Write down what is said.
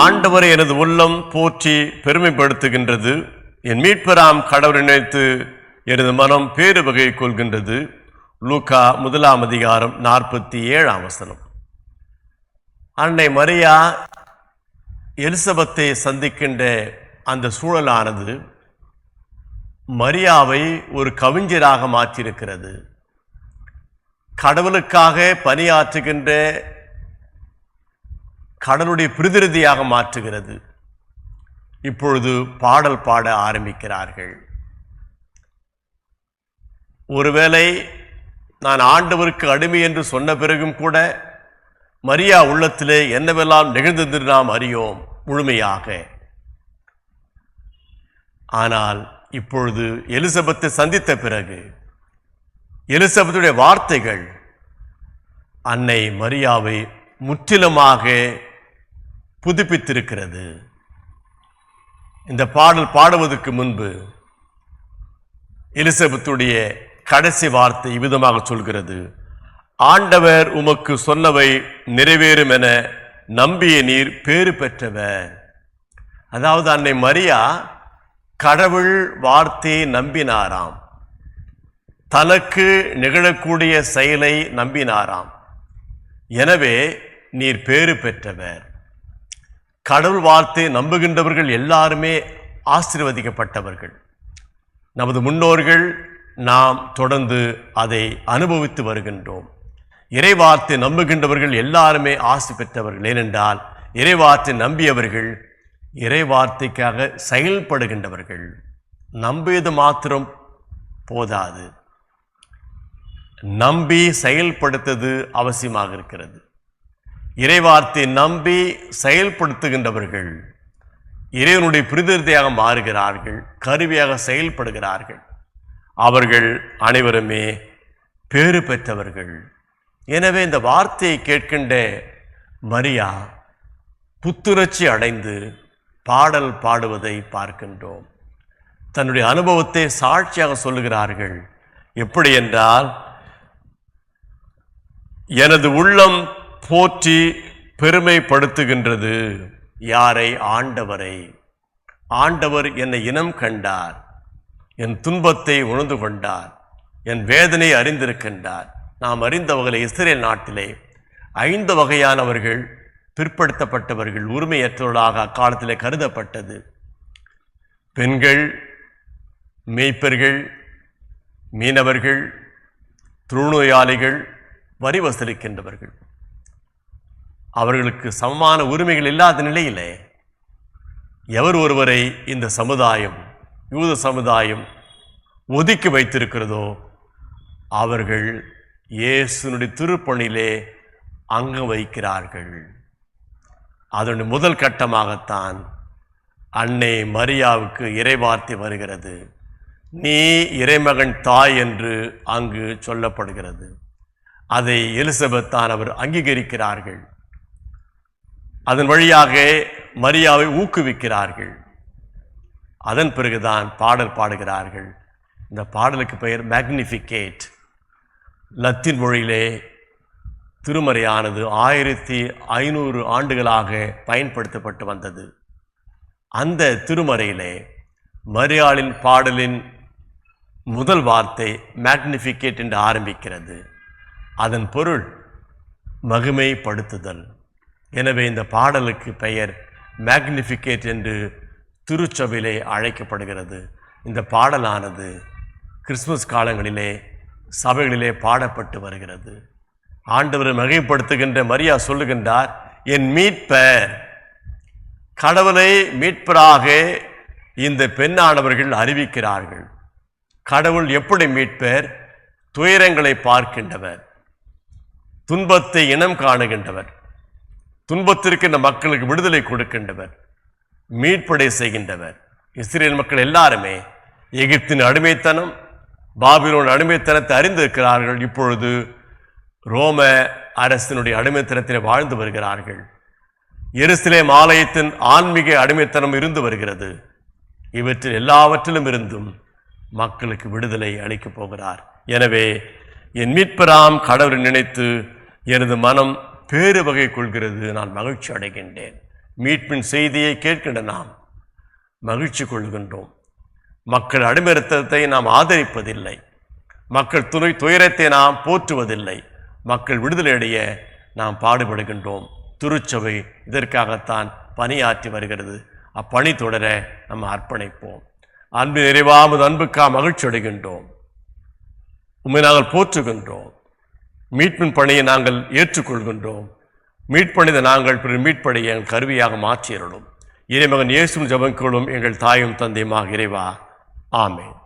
ஆண்டவரை எனது உள்ளம் போற்றி பெருமைப்படுத்துகின்றது. என் மீட்பராம் கடவுள் நினைத்து எனது மனம் பேறு வகை கொள்கின்றது. லூக்கா முதலாம் அதிகாரம் நாற்பத்தி ஏழாம் வசனம். அன்னை மரியா எலிசபத்தை சந்திக்கின்ற அந்த சூழலானது மரியாவை ஒரு கவிஞராக மாற்றியிருக்கிறது. கடவுளுக்காக பணியாற்றுகின்ற கடலுடைய பிரதிநிதியாக மாற்றுகிறது. இப்பொழுது பாடல் பாட ஆரம்பிக்கிறார்கள். ஒருவேளை நான் ஆண்டவருக்கு அடிமை என்று சொன்ன பிறகும் கூட மரியா உள்ளத்திலே என்னவெல்லாம் நிகழ்ந்தது நாம் அறியோம் முழுமையாக. ஆனால் இப்பொழுது எலிசபெத்தை சந்தித்த பிறகு எலிசபெத்துடைய வார்த்தைகள் அன்னை மரியாவை முற்றிலுமாக புதுப்பித்திருக்கிறது. இந்த பாடல் பாடுவதற்கு முன்பு எலிசபெத்துடைய கடைசி வார்த்தை இவ்விதமாக சொல்கிறது ஆண்டவர் உமக்கு சொன்னவை நிறைவேறும் என நம்பிய நீர் பேறு பெற்றவர். அதாவது அன்னை மரியா கடவுள் வார்த்தையை நம்பினாராம். தனக்கு நிகழக்கூடிய செயலை நம்பினாராம். எனவே நீர் பேறு பெற்றவர். கடவுள் வார்த்தை நம்புகின்றவர்கள் எல்லாருமே ஆசிர்வதிக்கப்பட்டவர்கள். நமது முன்னோர்கள் நாம் தொடர்ந்து அதை அனுபவித்து வருகின்றோம். இறைவார்த்தை நம்புகின்றவர்கள் எல்லாருமே ஆசி பெற்றவர்கள். ஏனென்றால் இறைவார்த்தை நம்பியவர்கள் இறைவார்த்தைக்காக செயல்படுகின்றவர்கள். நம்பியது மாத்திரம் போதாது. நம்பி செயல்படுத்தது அவசியமாக இருக்கிறது. இறைவார்த்தை நம்பி செயல்படுத்துகின்றவர்கள் இறைவனுடைய பிரிதிருத்தியாக மாறுகிறார்கள் கருவியாக செயல்படுகிறார்கள். அவர்கள் அனைவருமே பேறு பெற்றவர்கள். எனவே இந்த வார்த்தையை கேட்கின்ற மரியா புத்துணர்ச்சி அடைந்து பாடல் பாடுவதை பார்க்கின்றோம். தன்னுடைய அனுபவத்தை சாட்சியாக சொல்லுகிறார்கள். எப்படி என்றால் எனது உள்ளம் போற்றி பெருமைப்படுத்துகின்றது. யாரை? ஆண்டவரை. ஆண்டவர் என்னை இனம் கண்டார். என் துன்பத்தை உணர்ந்து கொண்டார். என் வேதனை அறிந்திருக்கின்றார். நாம் அறிந்த வகையில் இஸ்ரேல் நாட்டிலே ஐந்து வகையானவர்கள் பிற்படுத்தப்பட்டவர்கள் உரிமையற்றவர்களாக அக்காலத்தில் கருதப்பட்டது. பெண்கள் மேய்ப்பர்கள் மீனவர்கள் தொழுநோயாளிகள் வரி வசூலிக்கின்றவர்கள். அவர்களுக்கு சமமான உரிமைகள் இல்லாத நிலையிலே எவர் ஒருவரை இந்த சமுதாயம் யூத சமுதாயம் ஒதுக்கி வைத்திருக்கிறதோ அவர்கள் இயேசுனுடைய திருப்பணியிலே அங்கம் வைக்கிறார்கள். அதனுடைய முதல் கட்டமாகத்தான் அன்னை மரியாவுக்கு இறைவார்த்தை வருகிறது. நீ இறைமகன் தாய் என்று அங்கு சொல்லப்படுகிறது. அதை எலிசபெத்தான் அவர் அங்கீகரிக்கிறார்கள். அதன் வழியாக மரியாவை ஊக்குவிக்கிறார்கள். அதன் பிறகுதான் பாடல் பாடுகிறார்கள். இந்த பாடலுக்கு பெயர் மேக்னிஃபிகேட் லத்தீன் மொழியிலே திருமறையானது ஆயிரத்தி ஐநூறு ஆண்டுகளாக பயன்படுத்தப்பட்டு வந்தது. அந்த திருமறையிலே மரியாளின் பாடலின் முதல் வார்த்தை மேக்னிஃபிகேட் என்று ஆரம்பிக்கிறது. அதன் பொருள் மகிமைப்படுத்துதல். எனவே இந்த பாடலுக்கு பெயர் மேக்னிஃபிகேட் என்று திருச்சபையிலே அழைக்கப்படுகிறது. இந்த பாடலானது கிறிஸ்துமஸ் காலங்களிலே சபைகளிலே பாடப்பட்டு வருகிறது. ஆண்டவரை மகிமைப்படுத்துகின்ற மரியா சொல்லுகின்றார் என் மீட்பர் கடவுளை மீட்பராக இந்த பெண்ணானவர்கள் அறிவிக்கிறார்கள். கடவுள் எப்படி மீட்பர்? துயரங்களை பார்க்கின்றவர் துன்பத்தை இனம் காணுகின்றவர். துன்பத்திற்கு இந்த மக்களுக்கு விடுதலை கொடுக்கின்றவர் மீட்படை செய்கின்றவர். இஸ்ரேல் மக்கள் எல்லாருமே எகிப்தின் அடிமைத்தனம் பாபிலோன் அடிமைத்தனத்தை அறிந்திருக்கிறார்கள். இப்பொழுது ரோம அரசினுடைய அடிமைத்தனத்தில் வாழ்ந்து வருகிறார்கள். எருசலேம் ஆலயத்தின் ஆன்மீக அடிமைத்தனம் இருந்து வருகிறது. இவற்றில் எல்லாவற்றிலும் இருந்தும் மக்களுக்கு விடுதலை அளிக்கப் போகிறார். எனவே என் மீட்பராம் கடவுளை நினைத்து எனது மனம் பேறு வகை கொள்கிறது. நான் மகிழ்ச்சி அடைகின்றேன். மீட்பின் செய்தியை கேட்கின்ற நாம் மகிழ்ச்சி கொள்கின்றோம். மக்கள் அடிமறுத்தத்தை நாம் ஆதரிப்பதில்லை. மக்கள் துணை துயரத்தை நாம் போற்றுவதில்லை. மக்கள் விடுதலையடைய நாம் பாடுபடுகின்றோம். திருச்சபை இதற்காகத்தான் பணியாற்றி வருகிறது. அப்பணி தொடர நம்ம அர்ப்பணிப்போம். அன்பு நிறைவாமது அன்புக்கா மகிழ்ச்சி அடைகின்றோம். உண்மை நாங்கள் போற்றுகின்றோம். மீட்பின் பணியை நாங்கள் ஏற்றுக்கொள்கின்றோம். மீட்பணித நாங்கள் பிற மீட்பணியை எங்கள் கருவியாக மாற்றியருளும் இறைமகன் இயேசும் ஜபங்களும் எங்கள் தாயும் தந்தையுமாக இறைவா. ஆமேன்.